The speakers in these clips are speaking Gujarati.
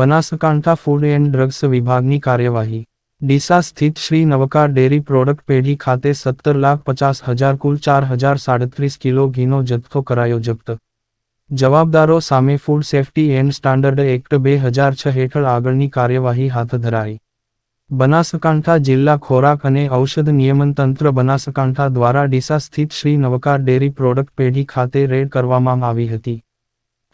બનાસકાંઠા ફૂડ એન્ડ ડ્રગ્સ વિભાગની કાર્યવાહી. ડીસા સ્થિત શ્રી નવકાર ડેરી પ્રોડક્ટ પેઢી ખાતે સત્તર લાખ પચાસ હજાર કુલ ચાર હજાર સાડત્રીસ કિલો ઘીનો જથ્થો કરાયો જપ્ત. જવાબદારો સામે food safety and standard act બે હજાર છ હેઠળ આગળની કાર્યવાહી હાથ ધરાઈ. બનાસકાંઠા જિલ્લા ખોરાક અને ઔષધ નિયમન તંત્ર બનાસકાંઠા દ્વારા ડીસા સ્થિત શ્રી નવકાર ડેરી પ્રોડક્ટ પેઢી ખાતે રેડ કરવામાં આવી હતી.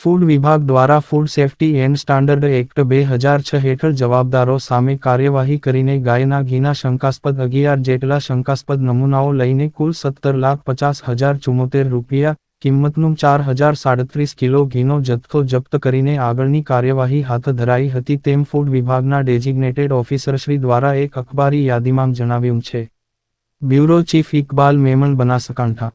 ફૂડ વિભાગ દ્વારા food safety and standard act બે હજાર છ હેઠળ જવાબદારો સામે કાર્યવાહી કરીને ગાયના ઘીના શંકાસ્પદ અગિયાર જેટલા શંકાસ્પદ નમૂનાઓ લઈને કુલ સત્તર લાખ પચાસ હજાર ચુમ્મોતેર રૂપિયા, કિંમતનું ચાર હજાર સાડત્રીસ કિલો ઘીનો જથ્થો જપ્ત કરીને આગળની કાર્યવાહી હાથ ધરાઈ હતી તેમ ફૂડ વિભાગના ડેઝિગ્નેટેડ ઓફિસરશ્રી દ્વારા એક અખબારી યાદીમાં જણાવ્યું છે. Bureau chief Iqbal Memon Banaskantha